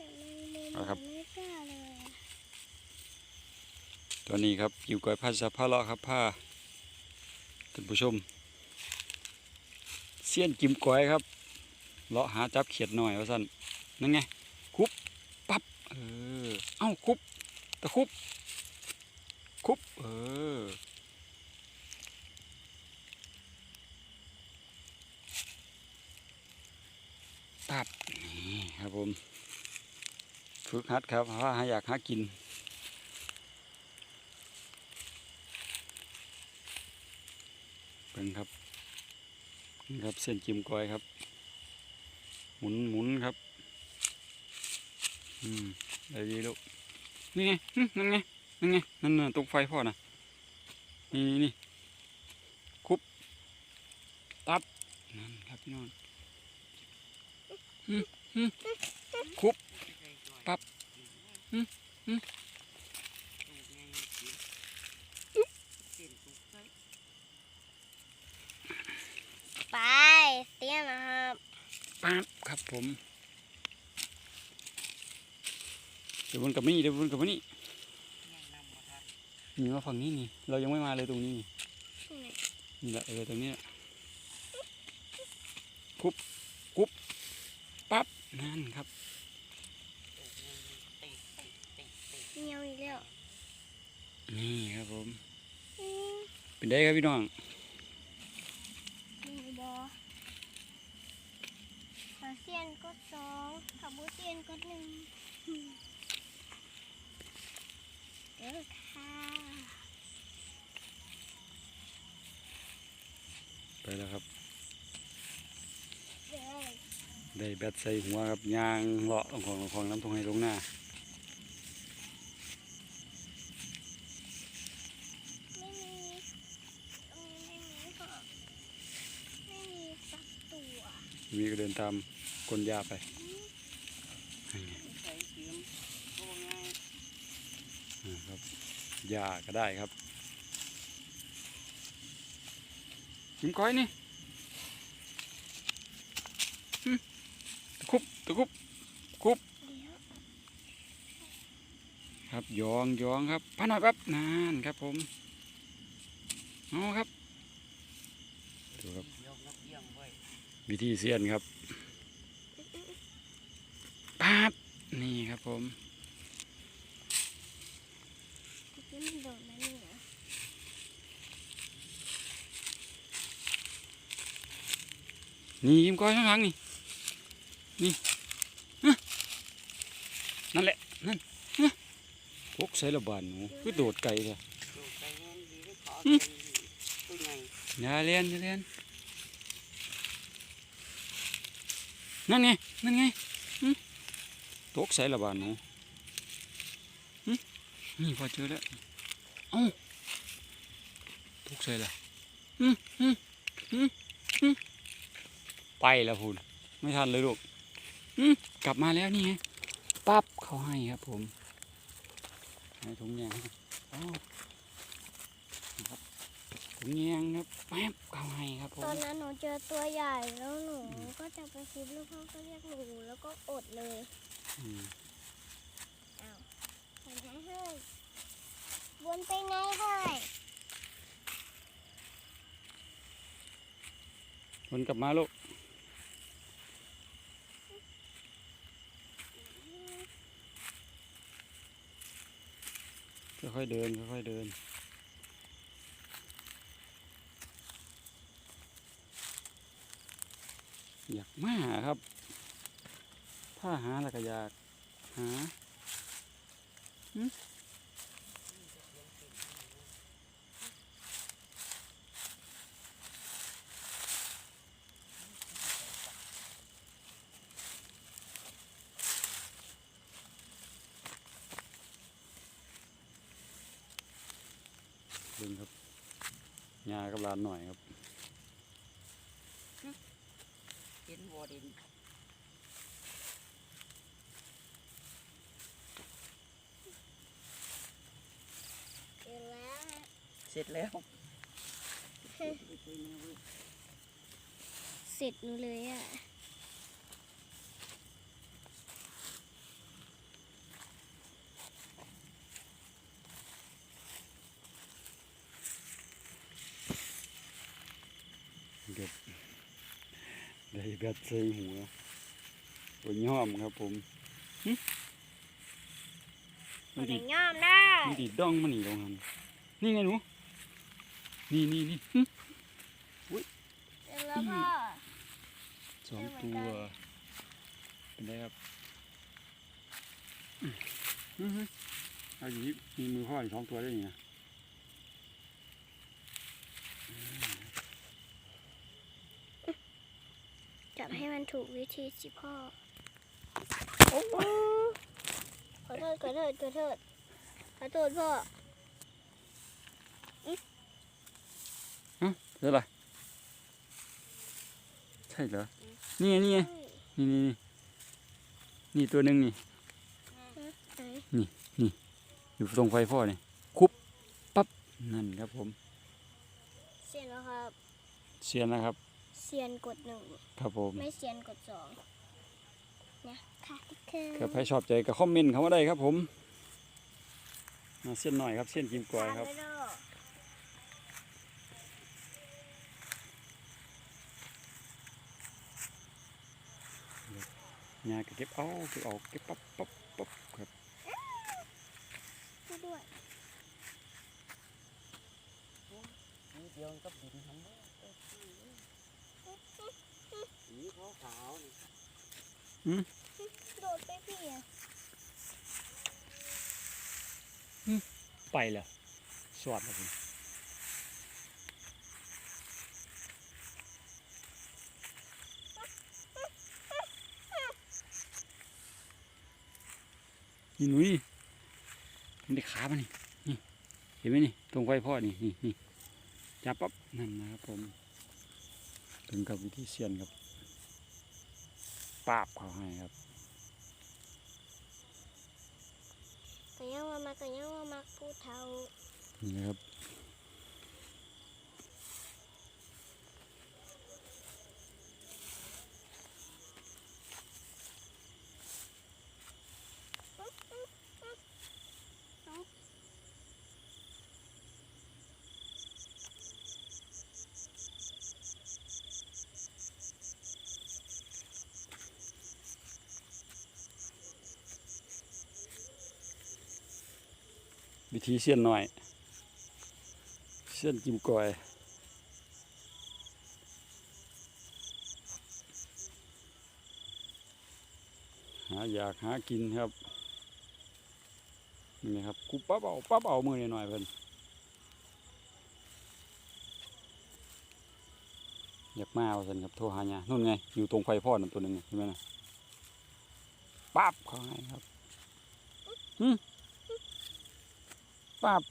แต่แมงมุมเอาครับไม่กล้าเลยอะตัวนี้ครับอยู่กับผ้าสะผ้าเลาะครับผ้าท่านผู้ชมเสี้ยนกิมก้อยครับเลาะหาจับเขียดหน่อยว่าสั่นนั่นไงคุบปั๊บเออเอ้าคุบตะคุบคุบเออปั๊บนี่ครับผม ฝึกหัดครับว่าอยากหากิน เป็นครับนี่ครับเส้นกิมกอยครับ หมุนหมุนครับ อืมได้ดีลูกนี่ไงนั่นไงนั่นไงนั่นน่ะตรงไฟพ่อนะนี่นี่นี่คุบตับนั่นครับพี่น้องคุบ ปั๊บหึหึไปเตี้ยนะครับปั๊บครับผม เดี๋ยววนกับนี่เดี๋ยววนกับนี่นี่มาฝั่งนี้นี่ เรายังไม่มาเลยตรงนี้นี่นี่แหละเออตรงนี้แหละคุบคุบปั๊บนั่นครับ เงียวอีกแล้ว นี่ครับผมอืมเป็นได้ครับพี่น้องมีบอถ้าเซียนก็สองถ้าบุเซียนก็หนึ่งอืมเด้อค่ะไปแล้วครับเด้อได้แบตใส่หัวครับยางเลาะลงของลงของน้ำทงให้ลงหน้า ไม่มีตรงนี้ไม่มีค่ะไม่มีสักตัว มีก็เดินตามก้นหญ้าไปอ่าครับหญ้าก็ได้ครับกิมก้อยนี่หึตะคุบตะคุบคุบเดี๋ยวครับยองยองครับพันหน่อยแป๊บนานครับผมเอาครับดูครับ วิธีเสียนครับปั๊บนี่ครับผมเมื่อกี้มันโดดมานี่เหรอนี่ยิ้มก้อยข้างหลังนี่ นี่ฮะนั่นแหละ นั่นฮะพกใส่ระบานหนูคือโดดไกลเลยอย่าเลียนอย่าเลียน นั่นไง นั่นไงหึตกใส่ระบานหนูหึนี่พอเจอแล้วเอ้าตกใส่ละหึหึหึหึไปแล้วพูนไม่ทันเลยลูกหึกลับมาแล้วนี่ไงปั๊บเขาให้ครับผมให้ถุงยางให้เอ้าครับ ถุงยางครับแป๊บเขาให้ครับผตอมนนั้นหนูเจอตัวใหญ่แล้วหนูก็จะไปคิดลูกพ่อก็เรียกหนูแล้วก็อดเลยอืมไปไหนเฮ้ยวนไปไหนเฮ้ยวนกลับมาลูกค่อยๆเดินค่อยๆเดิน อยากมาครับ ถ้าหาแล้วก็อยากหาหึเดินครับยากับลานหน่อยครับ เห็นบ่เด่นเจอแล้วเสร็จแล้ว เสร็จหนูเลยอะ แบตใส่หัวบนย่อมครับผมหึมันไหนติดย่อมได้มันติดดองมันนี่ตรงนั้นนี่ไงหนูนี่นี่นี่หึเจอแล้วพ่อสองเจอเหมืตัอนวกันเป็นไงครับอือฮึเอาอยู่นี่มีมือพ่ออีกสองตัวได้ยังไง จับให้ มันถูกวิธีสิพ่อขอโทษขอโทษขอโทษขอโทษพ่อเจออะไรใช่เหรอ นี่ไงนี่ไงนี่นี่นี่นี่ตัวหนึ่งนี่ไหนอยู่ตรงไฟพ่อนี่คุบปั๊บนั่นครับผมเซียนแล้วครับเชียนนะครับเซียนกดหนึ่งครับผมไม่เซียนกดสองเนี่ยค่ะคือครับใครชอบใจก็คอมเมนต์เข้ามาได้ครับผมมาเส้นหน่อยครับเส้นกิมกอยครับทานไม่ได้งานก็เก็บเอาเก็บเอาเก็บปั๊บปั๊บปั๊บครับช่วยด้วยนี่เดียวกับดินทั้งหมด สีขาวๆนี่โดดไปพี่อะไปแล้วสวัสดีครับนี่หนุ่ยมันได้ขาปะนี่นี่ เห็นไหมนี่ ตรงไฟพ่อนี่นี่นี่จับปั๊บนั่นนะครับผม ถึงกับวิธีเสียนครับาบเขาให้ครับก็ยังว่ามาก็ยังว่ามาพูดเท่านี่นะครับีเสียนหน่อย เสียนกิมกอยหาอยากหากินครับนี่ครับกูปั๊บเอาปั๊บเอามือหน่อยเพิ่นอยากมาเอาสันครับโทรหาเนี่ยนู่นไงอยู่ตรงไฟพ่อนั่นตัวหนึ่งเห็นไหมนะปั๊บเขาให้ครับหึ ปั๊บ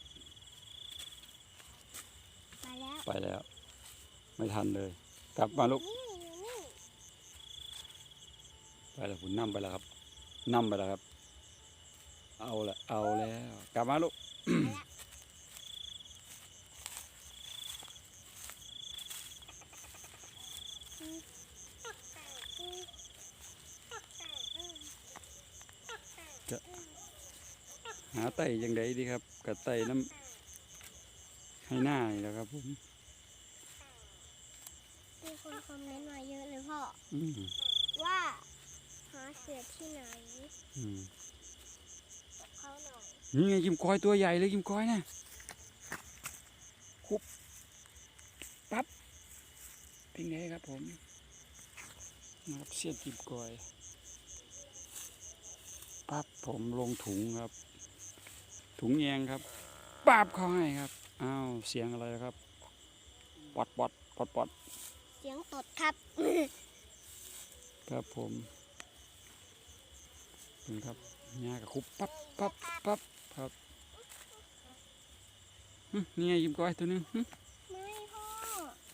มาแล้ว ไปแล้ว ไม่ทันเลย กลับมาลูก นี่อยู่นี่ ไปแล้วผมนั่ไปแล้วครับนั่ไปแล้วครับ เอาละเอาแล้ว กลับมาลูกหาไต่ยังไงดีครับกับไต่น้ำให้หน้านี่แหละครับผมมีคนคอมเมนต์มาเยอะเลยพ่ออืมว่าหาเสือที่ไหนอืมบอกเขาหน่อยนี่ไงกิมกอยตัวใหญ่เลยกิมกอยนะคุบปั๊บเป็นไงครับผมนะครับเสียดกิมกอยปั๊บผมลงถุงครับ ถุงแยงครับปั๊บเขาให้ครับอ้าวเสียงอะไรครับปอดปอดปอดปอดเสียงตดครับ ครับผมเป็นครับหญ้ากับคุบปั๊บปั๊บปั๊บครับหึนี่ไงยิ้มก้อยตัวหนึงหึไม่พ่อ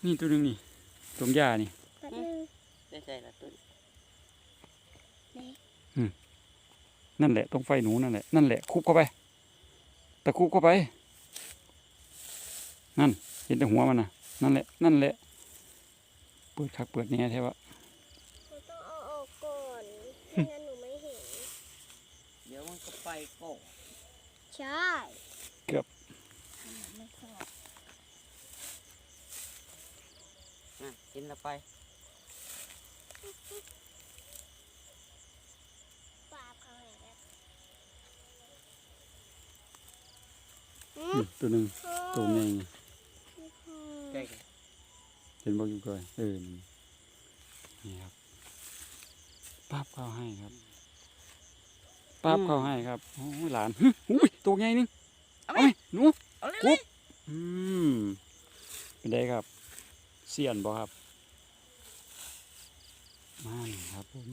นี่ตัวหนึงนี่ตรงหญ้านี่แป๊บนึงได้ใจละตุ้นนั่นแหละตรงไฟหนูนั่นแหละนั่นแหละคุบเข้าไป ตะคุบเข้าไป นั่น เห็นแต่หัวมันน่ะนั่นแหละ นั่นแหละ เปิดคักเปิดแหน่แท้วะหนูต้องเอาออกก่อนไม่งั้นหนูไม่เห็น เดี๋ยวมันก็ไปโก้ใช่ไม่ชอบอะกินละไป ปาบเขาเลยครับ อืม ตัวหนึ่งตัวใหญ่นี่ใกล้กันเห็นบอกอยู่ก่อนเออนี่นี่ครับป้าบเข้าให้ครับป้าบเข้าให้ครับโอ้ยหลานฮึอุ้ยตัวใหญ่นึงเอาไหมหนูเอาเลยปุ๊บอืมเป็นไงครับเสียนบ่ครับมานี่ครับผม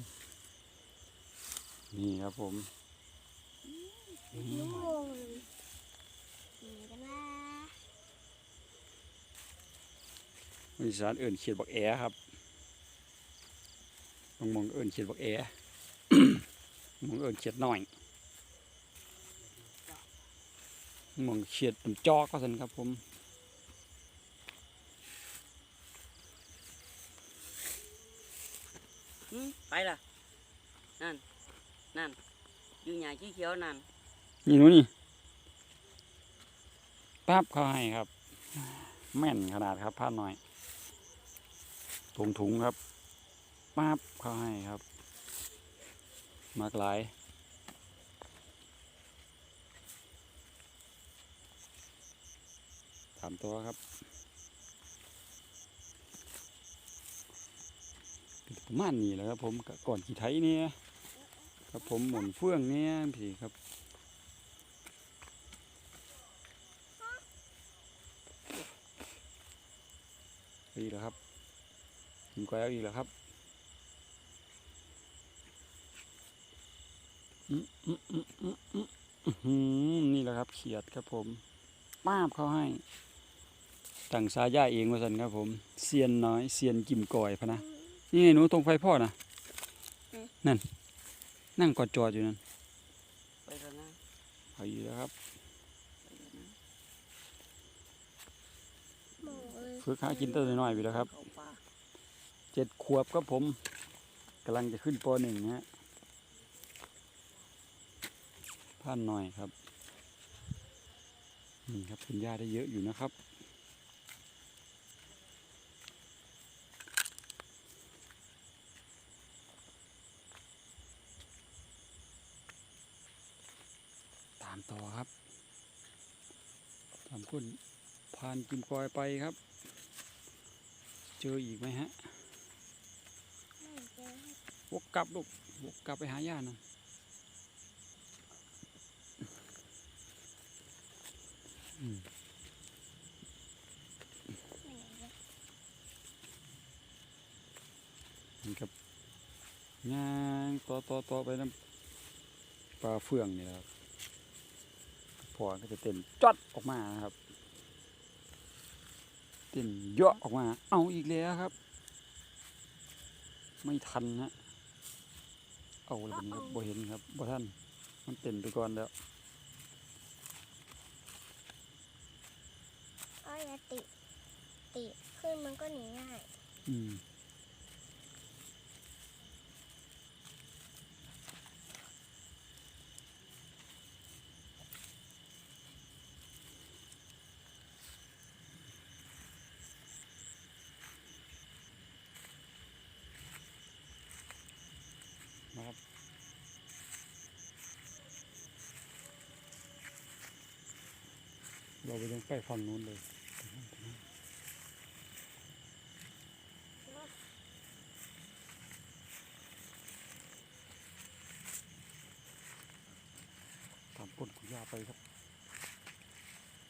นี่ครับผมนี่ยุ่ งงงเลยนี่กันนะอีสานเอิ่นเขียดบักแอครับมองมองเอิ่นเขียดบักแอมองเอิ่นเขียดหน่อยมองเขียดน้ำจอกก็สันครับผมอืมไปล่ะ นั่น นั่น อยู่หญ้าเขียวๆนั่น นี่หนูนี่ ปั๊บเขาให้ครับ แม่นขนาดครับผ้าหน่อยถุงถุงครับปั๊บเขาให้ครับ มากหลายสามตัวครับประมาณนี้แหละครับผมก็ก่อนกี่ไทยเนี่ยครับผมหมุนเฟื่องเนี่ยพี่ครับ อีกแล้วครับกินก้อยเอาอีกแล้วครับอืมอืมอืมอืมอืมอื้อหือนี่แหละครับ เขียดครับผมป้าบเขาให้ตั้งสายาเองว่าสันครับผมเซียนน้อยเซียนกิมกอยพะนะนี่ไงหนูตรงไฟพ่อนะนั่น นั่งกอดจอดอยู่นั่นไปแล้วนะเอาอีกแล้วครับ หมูเลย ฝึกหากินตัวน้อยๆไปแล้วครับเจ็ดขวบครับผมกำลังจะขึ้นปหนึ่งฮะผ่านหน่อยครับนี่ครับกินหญ้าได้เยอะอยู่นะครับ ตามต่อครับตามคุณพานกิมกอยไปครับ เจออีกไหมฮะวกกลับลูกวกกลับไปหาย่านั่นอืมไม่เจอนี่ครับย่างต่อต่อต่อไปน้ำปลาเฟืองนี่แหละครับพอก็จะเต้นจอดออกมานะครับ เต้นเยอะออกมา เอาอีกแล้วครับ ไม่ทันฮะเอาแล้วครับบ่เห็นครับบ่ทันมันเต้นไปก่อนแล้วอาอยติ ติขึ้นมันก็หนีง่าย อืม เราไปยังไปฝั่งนู้นเลยตามก้นคุณย่าไปครับ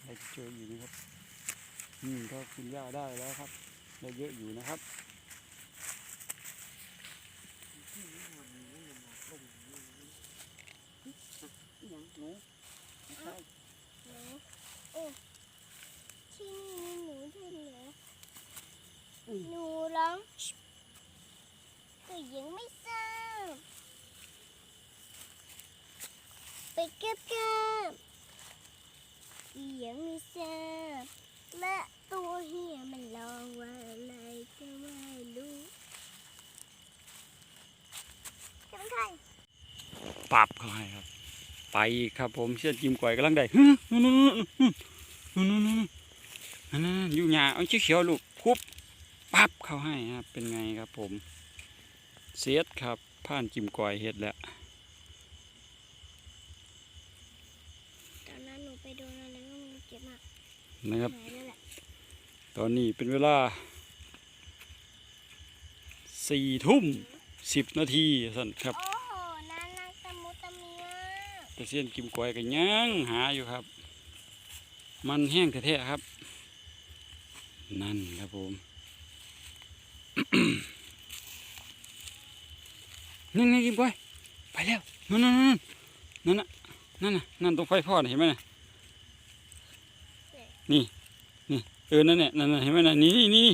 ได้เจออยู่นะครับนี่ก็คุณย่าได้แล้วครับ ได้เยอะอยู่นะครับ อิหยังหนูไม่ใช่ หนูโอ้ที่นี่มีหนูด้วยเหรอหนูร้องก็ยังไม่ทราบไปเก็บกับยังไม่ทราบและตัวเฮียมันร้องว่าอะไรก็ไม่รู้จะเป็นใคร ปรับเขาให้ครับ ไปครับผมเชือดจิมก่อยกำลังได้ฮึนู่นนู่นนู่นนู่นนู่นนั่นนั่นอยู่หยาเอาชี้เขียวลูกคุบปั๊บเขาให้ครับ เป็นไงครับผม เสียดครับผ่านจิ้มก้อยเฮ็ดแล้วตอนนั้นหนูไปโดนอะไรก็มันเจ็บมากนะครับตอนนี้เป็นเวลาสี่ทุ่มสิบนาทีสั่นครับ โอ้โหน่ารักตะมุตะมีมาก แต่ เสี้ยนกิมกวยก็ยังหาอยู่ครับ มันแห้งแท้ๆครับ นั่นครับผมนั่นไงกิมกวยไปแล้วนั่นนั่นนั่นนั่นน่ะนั่นน่ะนั่นตรงไฟพ่อน่ะเห็นไหมน่ะนี่นี่เออนั่นเนี่ยนั่นน่ะเห็นไหมน่ะนี่นี่นี่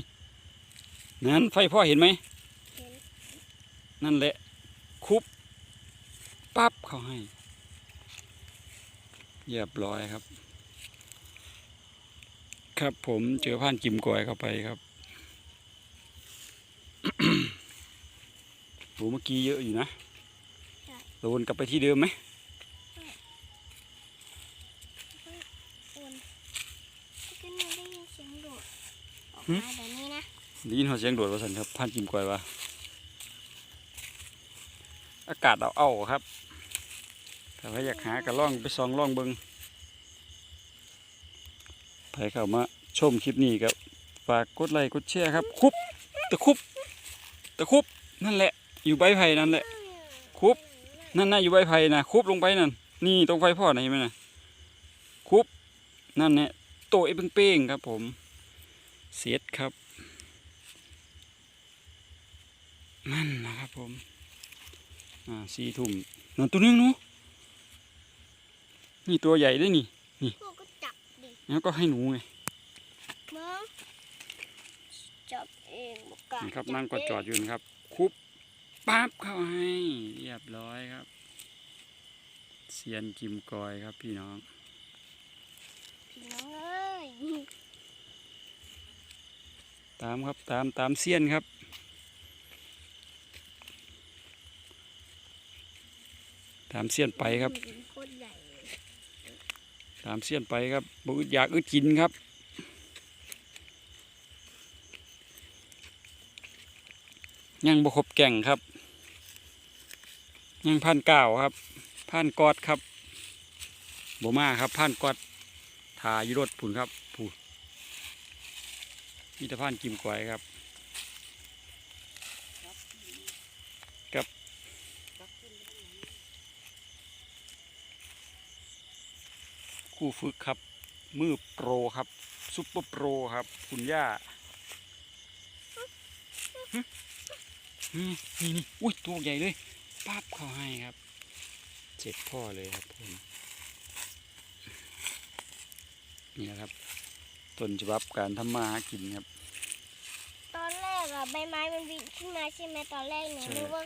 นั่นไฟพ่อเห็นไหมเห็นนั่นแหละคุบปั๊บเขาให้ เรียบร้อยครับ ครับผมเจอผ่านกิมกอยเข้าไปครับโหเมื่อกี้เยอะอยู่นะโดนกลับไปที่เดิมไหมโอนก็หนูได้ยินเสียงโดดออกมาแบบนี้นะได้ยินหัวเสียงโดดว่าสันครับผ่านกิมกอยว่าอากาศเอาเอาครับ ถ้าใครอยากหาก็ล่องไปซองล่องเบิงใครเข้ามาชมคลิปนี้ครับฝากกดไลค์กดแชร์ครับ คุบตะคุบตะคุบนั่นแหละ อยู่ใบไผ่นั่นแหละ คุบนั่นนะอยู่ใบไผ่นะคุบลงไปนั่นนี่ตรงไฟพ่อนะเห็นไหมนะคุบนั่นเนี่ยโตไอ้เป้งๆครับ ผมเสียดครับนั่นนะครับผมอ่าสี่ทุ่มนั่นตัวนึงหนู นี่ตัวใหญ่ด้วยนี่พวกก็จับดิแล้วก็ให้หนูไงมั้งจับเองบอกกานี่ครับนั่งกดจอดอยู่นะครับ คุบปั๊บเข้าให้เรียบร้อยครับเซียนกิมกอยครับพี่น้อง พี่น้องเอ้ยตามครับตามตามเซียนครับตามเซียนไปครับโคตรใหญ่ ตามเซียนไปครับบอึดอยากอึดกินครับ ยังบครบแก่งครับ ยังพันเก้าครับพันกอดครับบมาครับพันกอดทาอยรถผุนครับผุนมีแต่พันกิมกวยครับ คู่ฝึกครับ มือโปรครับ ซุปเปอร์โปรครับ คุณย่าหึนี่นี่นี่อุ้ยตัวใหญ่เลยปั๊บเข้าให้ครับ เจ็บพ่อเลยครับผมนี่แหละครับต้นฉบับการทำมาหากินครับ ตอนแรกอะใบไม้มันบินขึ้นมาใช่ไหมตอนแรกหนูใช่ นึกว่า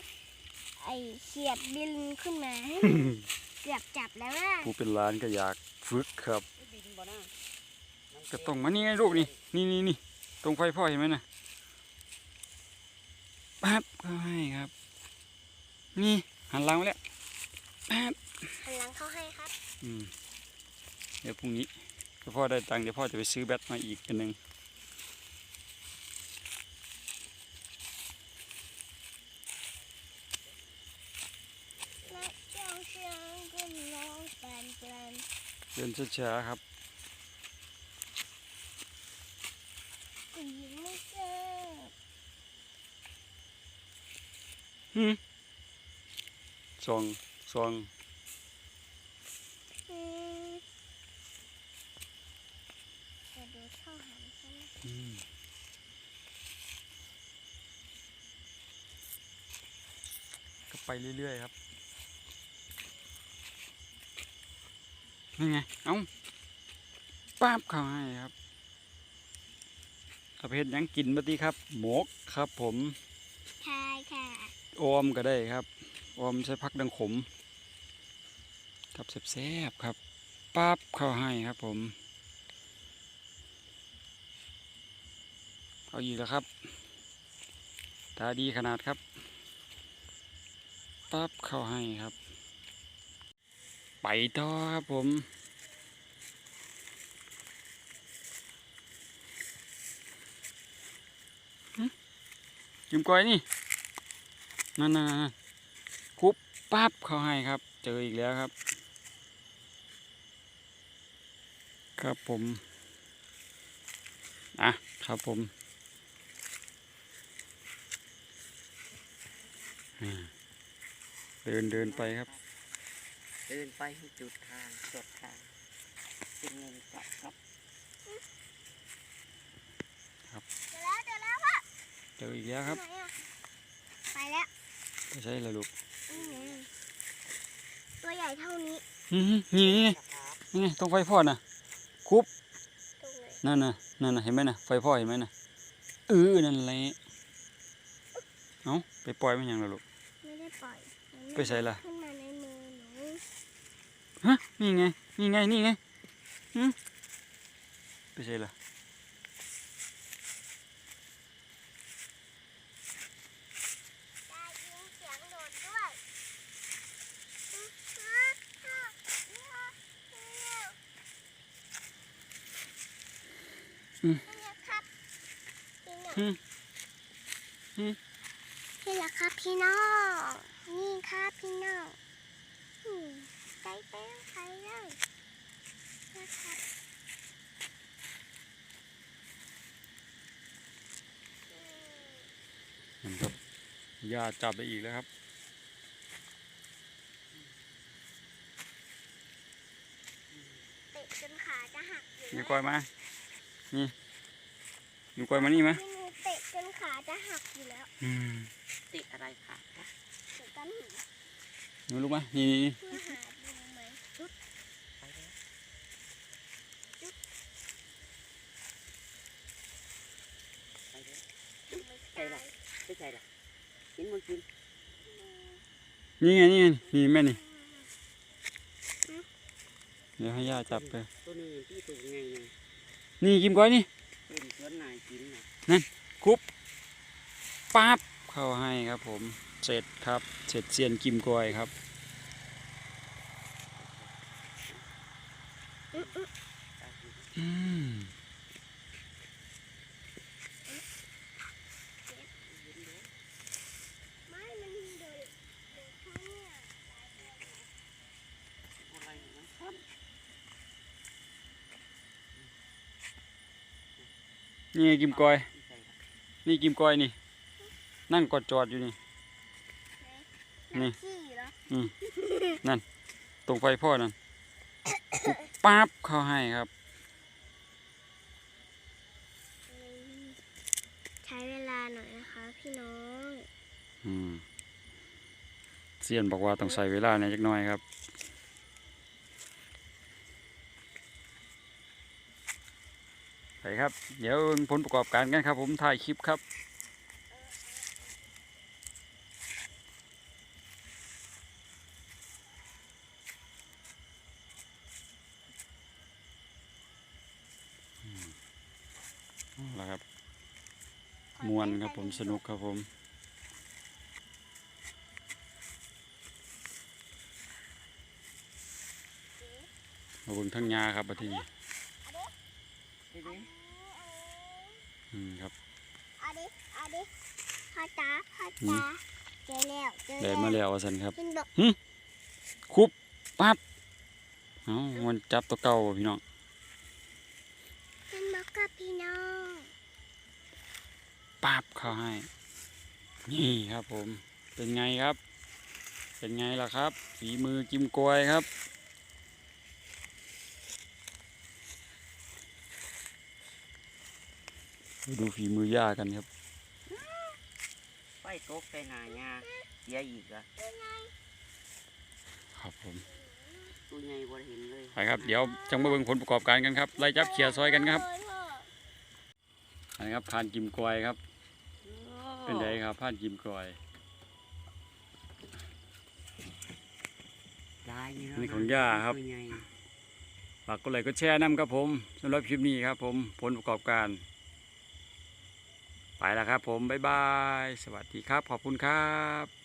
ไอเขียดบินขึ้นมาเกือบจับแล้วนะผู้เป็นร้านก็อยาก ฝึกครับบินบ่นะก็ต้องมานี่ไงลูกนี่นี่นี่นี่ตรงไฟพ่อเห็นไหมนะปั๊บเข้าให้ครับ นี่หันหลังมาแล้วปั๊บหันหลังเข้าให้ครับ อืม เดี๋ยวพรุ่งนี้ถ้าพ่อได้ตังค์เดี๋ยวพ่อจะไปซื้อแบตมาอีกอันหนึ่ง ดินช้าครับสีไม่เจอหืมซองซองดูช่องหันใช่ไหมก็ไปเรื่อยๆครับ นี่ไง เอ้าป้าบเข้าให้ครับเอาไปเห็ดหยังกินบัดนี้ครับ หมกครับ ผมใช่ค่ะออมก็ได้ครับออมใช้พักดังขมครับแซ่บๆครับปั๊บเข้าให้ครับ ผมเอาอีกแล้วครับตาดีขนาดครับปั๊บเข้าให้ครับ ไปต่อครับผมหึกิมก้อยนี่นั่นนั่นนั่นคุบปั๊บเขาให้ครับ เจออีกแล้วครับ ครับผม อะ ครับผมอ่าเดินเดินไปครับ เดินไปให้จุดทางจดทางเป็นเงินกลับครับเจอแล้วเจอแล้วพ่อเจออีกแล้วครับไหนอะไปแล้วไม่ใช่ละลูกนี่ไงตัวใหญ่เท่านี้อื้อหือนี่นี่ครับนี่ไงตรงไฟพ่อน่ะคุบตรงไหนนั่นน่ะนั่นน่ะเห็นไหมน่ะไฟพ่อเห็นไหมน่ะเออนั่นแหละเอ้าไปปล่อยมันยังละลูกไม่ได้ปล่อยมันไปใส่ล่ะขึ้นมาในมือหนู ฮะนี่ไง นี่ไง นี่ไงหืมไปใช่ละได้ยินเสียงโดดด้วยอื้อฮะฮะฮะนี่แหละครับพี่น้องอืมอืมนี่แหละครับพี่น้อง นี่ครับพี่น้องอืมใจเต้นใครเลยนะครับอืม มันครับ ย่าจับไปอีกแล้วครับ เตะจนขาจะหักอยู่อยู่แล้วกอยมา นี่อยู่กอยมานี่ไหมพี่หนูเตะจนขาจะหักอยู่แล้วอืมติดอะไรขาดครับเตะกันหินหนูรู้ไหมนี่นี่นี่ เพื่อหาดูไหมชุด ไปแล้วไปแล้ว ไม่ ใช่หรอ ไม่ใช่หรอกิน มันกินนี่ไงนี่ไงนี่แม่นี่เดี๋ยวให้ย่าจับไปตัวนี้ที่ตัวไงเนี่ยนี่กิมก้อยนี่เป็นสวนนายกินนะปั๊บเข้าให้ครับผมเสร็จครับ เสร็จเซียนกิมก้อยครับอืมไม่มันโดนโดนเขาเนี่ย อะไรนะครับ นี่ไงกิมก้อยไม่ใช่หรอนี่กิมก้อยนี่ นั่งกอดจอดอยู่นี่ นี่ ขี้เหรอตรงไฟพ่อนั่นปุ๊บปั๊บเข้าให้ครับอืมใช้เวลาหน่อยนะคะพี่น้อง อืมเซียนบอกว่าต้องใส่เวลาในอยจักหน่อยครับ ไป ครับ เดี๋ยวผลประกอบการกันครับ ผมถ่ายคลิปครับอืมเอาละครับมวนครับผมสนุกครับผมมาเบิ่งทั้งยาครับบัดทีนี้เดี๋ยว อืมครับ เอาดิเอาดิพ่อจ๋าพ่อจ๋าเจอแล้วเจอได้แล้วมาแล้วว่าสันครับเป็นดอกคุบปั๊บเอ้ามันจับตัวเก่าบ่พี่น้องเป็นบอกกับพี่น้องปั๊บเข้าให้ นี่ครับผม เป็นไงครับ เป็นไงล่ะครับ ฝีมือกิมกวยครับ มา ดูฝีมือย่ากันครับไฟตกใส่หน้ายาเสียอีกเหรอะครับผมตัวใหญ่บ่ได้เห็นเลยไปครับ เดี๋ยวจังมาเบิ่งผลประกอบการกันครับไล่จับเขียร์ซอยกันครับโอ้ยพ่ออันนี้ครับผ่านกิมกวยครับ เป็นไงครับผ่านกิมกวยลายอยู่นี่ของย่าครับตัวใหญ่ฝากกดไลค์กดแชร์น้ำครับผมสำหรับคลิปนี้ครับผมผลประกอบการไป แล้วครับผม บ๊ายบาย สวัสดีครับ ขอบคุณครับ